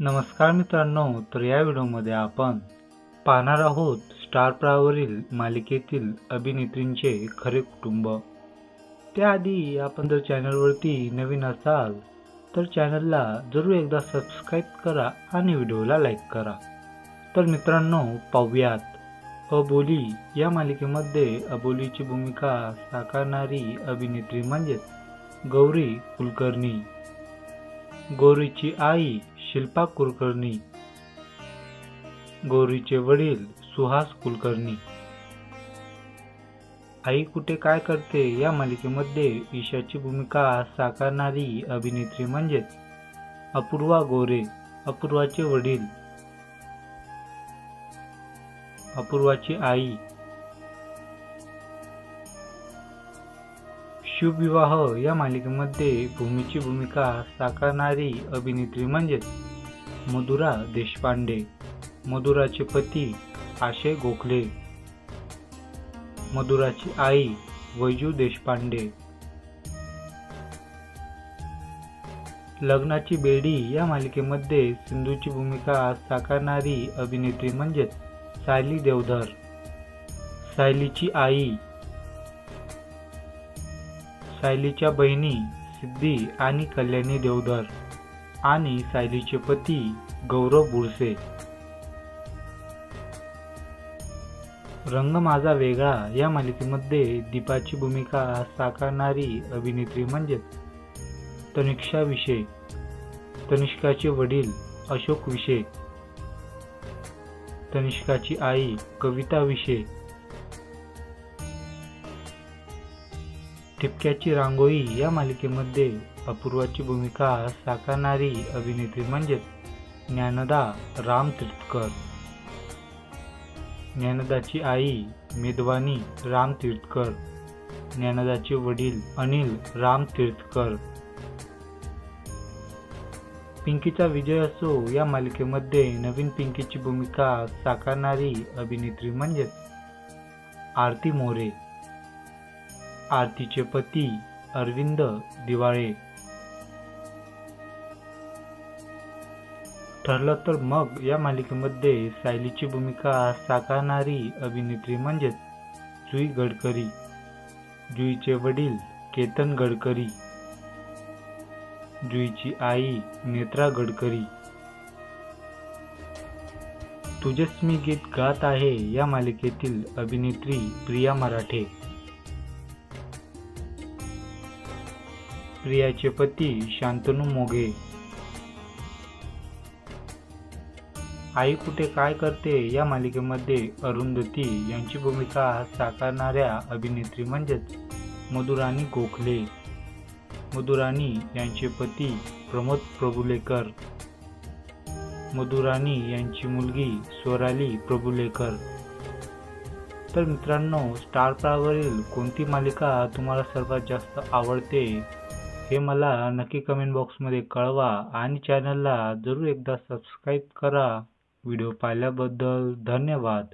नमस्कार मित्रांनो तर या व्हिडिओमध्ये आपण पाहणार आहोत स्टार प्रावरील मालिकेतील अभिनेत्रींचे खरे कुटुंब. त्याआधी आपण जर चॅनलवरती नवीन असाल तर चॅनलला जरूर एकदा सबस्क्राईब करा आणि व्हिडिओला लाईक करा. तर मित्रांनो पाहूयात. अबोली या मालिकेमध्ये अबोलीची भूमिका साकारणारी अभिनेत्री म्हणजेच गौरी कुलकर्णी. गौरीची आई शिल्पा कुलकर्णी गौरीचे वडील सुहास कुलकर्णी. आई कुठे काय करते या मालिकेमध्ये ईशाची भूमिका साकारणारी अभिनेत्री म्हणजेच अपूर्वा गोरे अपूर्वाचे वडील अपूर्वाची आई. शिवविवाह या मालिकेमध्ये भूमीची भूमिका साकारणारी अभिनेत्री म्हणजेच मधुरा देशपांडे मधुराचे पती आशय गोखले मधुराची आई वैजू देशपांडे. लग्नाची बेडी या मालिकेमध्ये सिंधूची भूमिका साकारणारी अभिनेत्री म्हणजेच सायली देवधर. सायलीची आई सायलीच्या बहिणी सिद्धी आणि कल्याणी देवधर आणि सायलीचे पती गौरव बुळसे रंग माझा वेगळा या मालिकेमध्ये दीपाची भूमिका साकारणारी अभिनेत्री म्हणजेच तनिष्का विषय तनिष्काचे वडील अशोक विषय तनिष्काची आई कविता विषय ठिपक्याची रांगोळी या मालिकेमध्ये अपूर्वाची भूमिका साकारणारी अभिनेत्री म्हणजेच ज्ञानदा राम तीर्थकर. ज्ञानदाची आई मेदवानी राम तीर्थकर. ज्ञानदाचे वडील अनिल राम तीर्थकर. पिंकीचा विजय असो या मालिकेमध्ये नवीन पिंकीची भूमिका साकारणारी अभिनेत्री म्हणजेच आरती मोरे. आरतीचे पती अरविंद दिवाळे. ठरलं तर मग या मालिकेमध्ये सायलीची भूमिका साकारणारी अभिनेत्री म्हणजेच जुई गडकरी जुईचे वडील केतन गडकरी जुईची आई नेत्रा गडकरी. तुझेच मी गीत गात आहे या मालिकेतील अभिनेत्री प्रिया मराठे. प्रियाचे पती शांतनू मोघे. आई कुठे काय करते या मालिकेमध्ये अरुंधती यांची भूमिका साकारणाऱ्या अभिनेत्री म्हणजेच मधुराणी गोखले. मधुराणी यांचे पती प्रमोद प्रभुलेकर. मधुराणी यांची मुलगी स्वराली प्रभुलेकर. तर मित्रांनो स्टार प्रावरील कोणती मालिका तुम्हाला सर्वात जास्त आवडते? हे मला नक्की कमेंट बॉक्समध्ये कळवा आणि चॅनलला जरूर एकदा सबस्क्राईब करा. व्हिडिओ पाहिल्याबद्दल धन्यवाद.